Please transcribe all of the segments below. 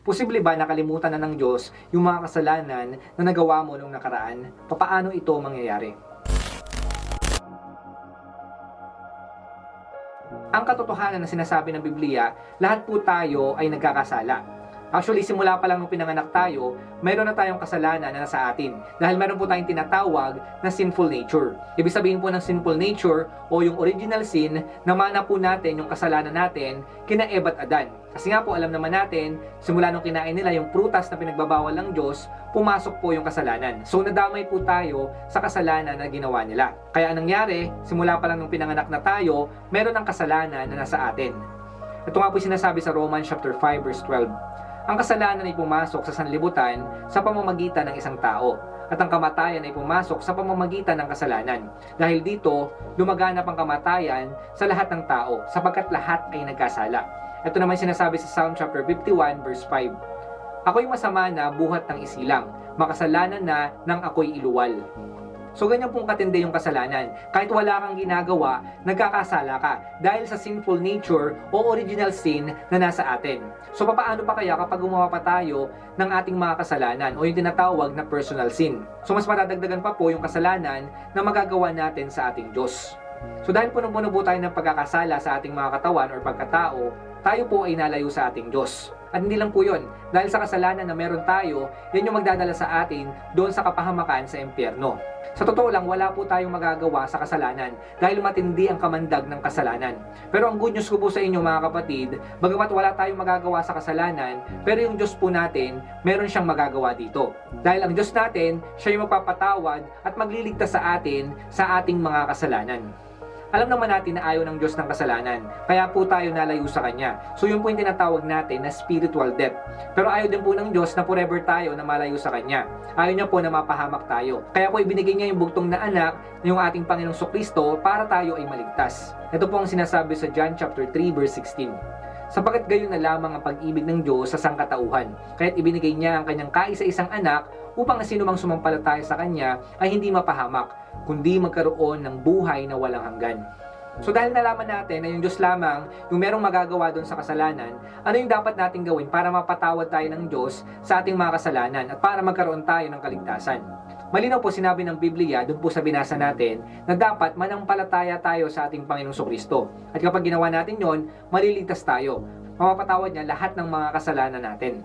Posible ba nakalimutan na ng Diyos yung mga kasalanan na nagawa mo nung nakaraan? Papaano ito mangyayari? Ang katotohanan na sinasabi ng Biblia, lahat po tayo ay nagkakasala. Actually, simula pa lang nung pinanganak tayo, mayroon na tayong kasalanan na nasa atin. Dahil meron po tayong tinatawag na sinful nature. Ibig sabihin po ng sinful nature o yung original sin, namana po natin yung kasalanan natin kina Eva at Adan. Kasi nga po alam naman natin, simula nung kinain nila yung prutas na pinagbabawal ng Diyos, pumasok po yung kasalanan. So nadamay po tayo sa kasalanan na ginawa nila. Kaya anong nangyari, simula pa lang nung pinanganak na tayo, meron ng kasalanan na nasa atin. Ito nga po sinasabi sa Romans chapter 5 verse 12. Ang kasalanan ay pumasok sa sanlibutan sa pamamagitan ng isang tao at ang kamatayan ay pumasok sa pamamagitan ng kasalanan. Dahil dito, lumaganap ang kamatayan sa lahat ng tao sapagkat lahat ay nagkasala. Ito naman sinasabi sa Psalm chapter 51 verse 5. Ako'y masama na buhat ng isilang, makasalanan na nang ako'y iluwal. So ganyan pong katindi yung kasalanan. Kahit wala kang ginagawa, nagkakasala ka dahil sa sinful nature o original sin na nasa atin. So papaano pa kaya kapag gumawa pa tayo ng ating mga kasalanan o yung tinatawag na personal sin? So mas matadagdagan pa po yung kasalanan na magagawa natin sa ating Diyos. So dahil punong-puno po tayo ng pagkakasala sa ating mga katawan or pagkatao, tayo po ay nalayo sa ating Diyos. At hindi lang po yun, dahil sa kasalanan na meron tayo, yan yung magdadala sa atin doon sa kapahamakan sa impyerno. Sa totoo lang, wala po tayong magagawa sa kasalanan dahil matindi ang kamandag ng kasalanan. Pero ang good news ko po sa inyo mga kapatid, bagamat wala tayong magagawa sa kasalanan, pero yung Diyos po natin, meron siyang magagawa dito. Dahil ang Diyos natin, siya yung magpapatawad at magliligtas sa atin sa ating mga kasalanan. Alam naman natin na ayaw ng Diyos ng kasalanan, kaya po tayo nalayo sa Kanya. So yun po yung tinatawag natin na spiritual death. Pero ayaw din po ng Diyos na forever tayo na malayo sa Kanya. Ayaw niya po na mapahamak tayo. Kaya po ibinigay niya yung bugtong na anak, yung ating Panginoong Kristo para tayo ay maligtas. Ito po ang sinasabi sa John chapter 3 verse 16 sapagat gayon na lamang ang pag-ibig ng Diyos sa sangkatauhan. Kaya't ibinigay niya ang kanyang kaisa-isang anak upang na sino mang sumampalataya sa kanya ay hindi mapahamak, kundi magkaroon ng buhay na walang hanggan. So dahil nalaman natin na yung Diyos lamang yung merong magagawa doon sa kasalanan, ano yung dapat nating gawin para mapatawad tayo ng Diyos sa ating mga kasalanan at para magkaroon tayo ng kaligtasan? Malinaw po sinabi ng Biblia, doon po sa binasa natin, na dapat manampalataya tayo sa ating Panginoong Kristo. At kapag ginawa natin yon, maliligtas tayo. Mapapatawad niya lahat ng mga kasalanan natin.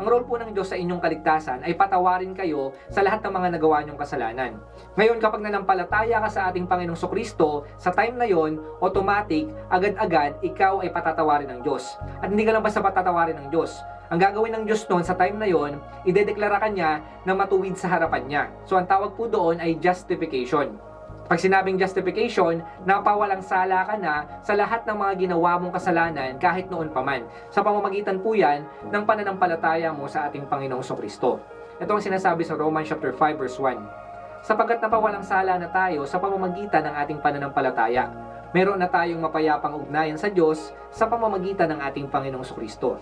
Ang role po ng Diyos sa inyong kaligtasan ay patawarin kayo sa lahat ng mga nagawa niyong kasalanan. Ngayon, kapag nanampalataya ka sa ating Panginoong Kristo, sa time na yon, automatic, agad-agad, ikaw ay patatawarin ng Diyos. At hindi ka lang basta patatawarin ng Diyos. Ang gagawin ng Diyos noon sa time na yon, idedeklara ka niya na matuwid sa harapan niya. So ang tawag po doon ay justification. Pag sinabing justification, napawalang sala ka na sa lahat ng mga ginawa mong kasalanan kahit noon pa man. Sa pamamagitan po yan ng pananampalataya mo sa ating Panginoong Kristo. Ito ang sinasabi sa Romans chapter 5 verse 1. Sapagkat napawalang sala na tayo sa pamamagitan ng ating pananampalataya. Meron na tayong mapayapang ugnayan sa Diyos sa pamamagitan ng ating Panginoong Kristo.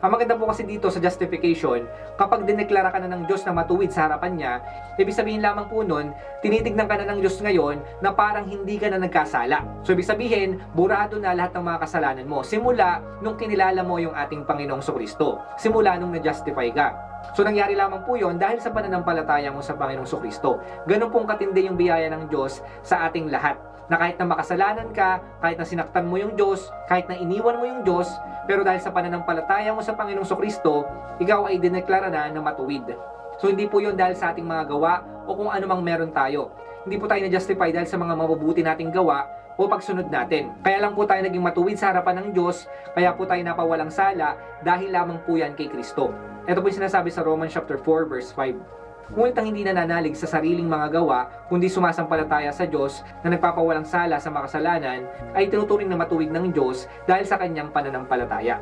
Ang maganda po kasi dito sa justification, kapag dineklara ka na ng Diyos na matuwid sa harapan niya, ibig sabihin lamang po nun, tinitignan ka na ng Diyos ngayon na parang hindi ka na nagkasala. So ibig sabihin, burado na lahat ng mga kasalanan mo. Simula nung kinilala mo yung ating Panginoong Kristo. Simula nung na-justify ka. So nangyari lamang po yon dahil sa pananampalataya mo sa Panginoong Kristo. Ganun pong katindi yung biyaya ng Diyos sa ating lahat. Na kahit na makasalanan ka, kahit na sinaktan mo yung Diyos, kahit na iniwan mo yung Diyos, pero dahil sa pananampalataya mo sa Panginoong Kristo, ikaw ay dineklara na na matuwid. So hindi po yon dahil sa ating mga gawa o kung ano mang meron tayo. Hindi po tayo na-justify dahil sa mga mabubuti nating gawa o pagsunod natin. Kaya lang po tayo naging matuwid sa harapan ng Diyos, kaya po tayo napawalang sala dahil lamang po yan kay Kristo. Ito po yung sinasabi sa Romans chapter 4 verse 5. Ngunit ang hindi nananalig sa sariling mga gawa, kundi sumasampalataya sa Diyos na nagpapawalang sala sa makasalanan, ay tinuturing na matuwid ng Diyos dahil sa kanyang pananampalataya.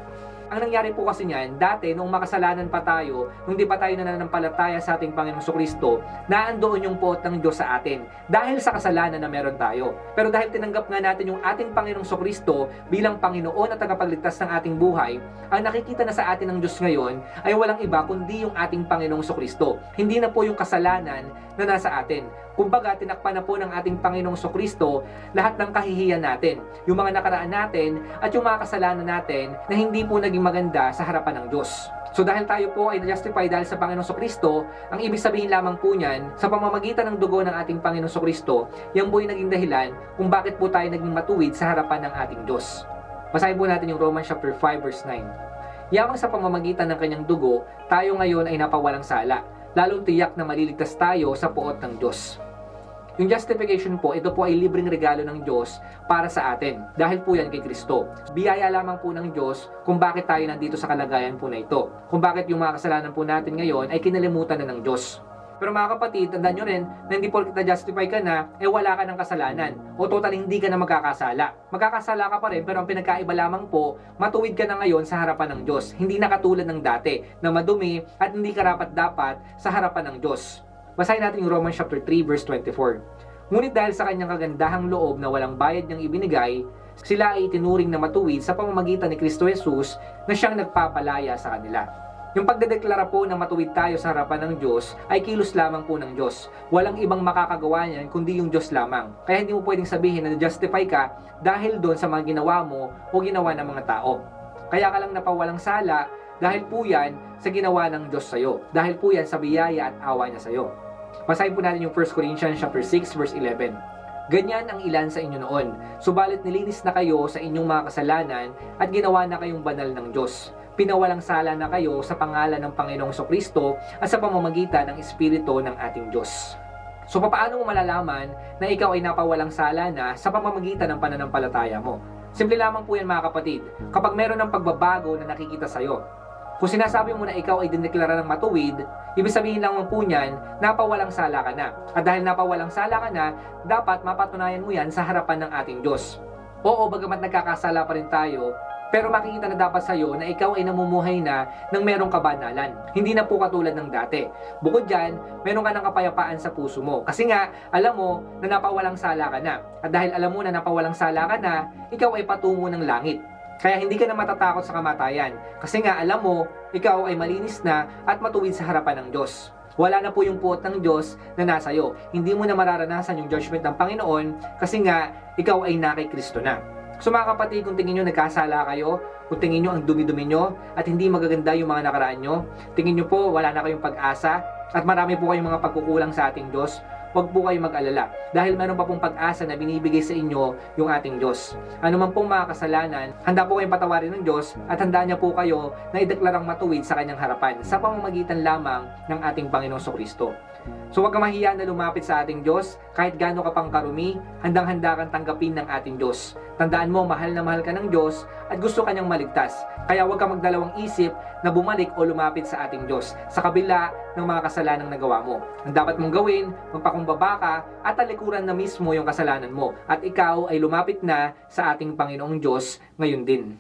Ang nangyari po kasi niyan, dati nung makasalanan pa tayo, nung di pa tayo nananampalataya sa ating Panginoong Kristo, naandoon yung poot ng Diyos sa atin dahil sa kasalanan na meron tayo. Pero dahil tinanggap nga natin yung ating Panginoong Kristo bilang Panginoon at tagapagligtas ng ating buhay, ang nakikita na sa atin ng Diyos ngayon ay walang iba kundi yung ating Panginoong Kristo. Hindi na po yung kasalanan na nasa atin. Kumbaga, tinakpan na po ng ating Panginoong Kristo lahat ng kahihiyan natin, yung mga nakaraan natin at yung mga kasalanan natin na hindi po naging maganda sa harapan ng Diyos. So dahil tayo po ay justify dahil sa Panginoong Kristo, ang ibig sabihin lamang po niyan, sa pamamagitan ng dugo ng ating Panginoong Kristo, yan po ay naging dahilan kung bakit po tayo naging matuwid sa harapan ng ating Diyos. Basahin po natin yung Romans chapter 5 verse 9. Yamang sa pamamagitan ng kanyang dugo, tayo ngayon ay napawalang sala, lalong tiyak na maliligtas tayo sa puot ng Diyos. Yung justification po, ito po ay libreng regalo ng Diyos para sa atin. Dahil po yan kay Kristo. Biyaya lamang po ng Diyos kung bakit tayo nandito sa kalagayan po na ito. Kung bakit yung mga kasalanan po natin ngayon ay kinalimutan na ng Diyos. Pero mga kapatid, tandaan nyo rin na hindi po kita justify ka na, eh wala ka ng kasalanan. O total hindi ka na magkakasala. Magkakasala ka pa rin, pero ang pinagkaiba lamang po, matuwid ka na ngayon sa harapan ng Diyos. Hindi na katulad ng dati, na madumi at hindi karapat dapat sa harapan ng Diyos. Basahin natin yung Romans chapter 3 verse 24. Ngunit dahil sa kanyang kagandahang loob na walang bayad niyang ibinigay, sila ay itinuring na matuwid sa pamamagitan ni Kristo Jesus na siyang nagpapalaya sa kanila. Yung pagdedeklara po na matuwid tayo sa harapan ng Diyos ay kilos lamang po ng Diyos. Walang ibang makakagawa niyan kundi yung Diyos lamang. Kaya hindi mo pwedeng sabihin na justify ka dahil doon sa mga ginawa mo o ginawa ng mga tao. Kaya ka lang napawalang sala dahil po yan sa ginawa ng Diyos sa'yo. Dahil po yan sa biyaya at awa niya sa'yo. Basahin po natin yung 1 Corinthians chapter 6 verse 11. Ganyan ang ilan sa inyo noon. Subalit nilinis na kayo sa inyong mga kasalanan at ginawa na kayong banal ng Diyos. Pinawalang sala na kayo sa pangalan ng Panginoong Kristo at sa pamamagitan ng Espiritu ng ating Diyos. So paano mo malalaman na ikaw ay napawalang sala na sa pamamagitan ng pananampalataya mo? Simple lamang po yan mga kapatid. Kapag meron ng pagbabago na nakikita sa'yo, kung sinasabi mo na ikaw ay dineklara ng matuwid, ibig sabihin lang po niyan, napawalang sala ka na. At dahil napawalang sala ka na, dapat mapatunayan mo yan sa harapan ng ating Diyos. Oo, bagamat nagkakasala pa rin tayo, pero makikita na dapat sa'yo na ikaw ay namumuhay na ng merong kabanalan. Hindi na po katulad ng dati. Bukod dyan, meron ka ng kapayapaan sa puso mo. Kasi nga, alam mo na napawalang sala ka na. At dahil alam mo na napawalang sala ka na, ikaw ay patungo ng langit. Kaya hindi ka na matatakot sa kamatayan. Kasi nga alam mo, ikaw ay malinis na at matuwid sa harapan ng Diyos. Wala na po yung puot ng Diyos na nasa iyo. Hindi mo na mararanasan yung judgment ng Panginoon kasi nga ikaw ay na kay Kristo na. So mga kapatid, kung tingin nyo nagkasala kayo, kung tingin nyo ang dumi-dumi nyo at hindi magaganda yung mga nakaraan nyo, tingin nyo po wala na kayong pag-asa at marami po kayong mga pagkukulang sa ating Diyos, huwag po kayong mag-alala dahil meron pa pong pag-asa na binibigay sa inyo yung ating Diyos. Ano man pong mga kasalanan, handa po kayong patawarin ng Diyos at handa niya po kayo na ideklarang matuwid sa kanyang harapan sa pamamagitan lamang ng ating Panginoong Kristo. So huwag ka mahiya na lumapit sa ating Diyos, kahit gaano ka pang karumi, handang-handa kang tanggapin ng ating Diyos. Tandaan mo, mahal na mahal ka ng Diyos at gusto kanyang maligtas. Kaya huwag ka magdalawang isip na bumalik o lumapit sa ating Diyos sa kabila ng mga kasalanang nagawa mo. Ang dapat mong gawin, magpakumbaba ka at talikuran na mismo yung kasalanan mo at ikaw ay lumapit na sa ating Panginoong Diyos ngayon din.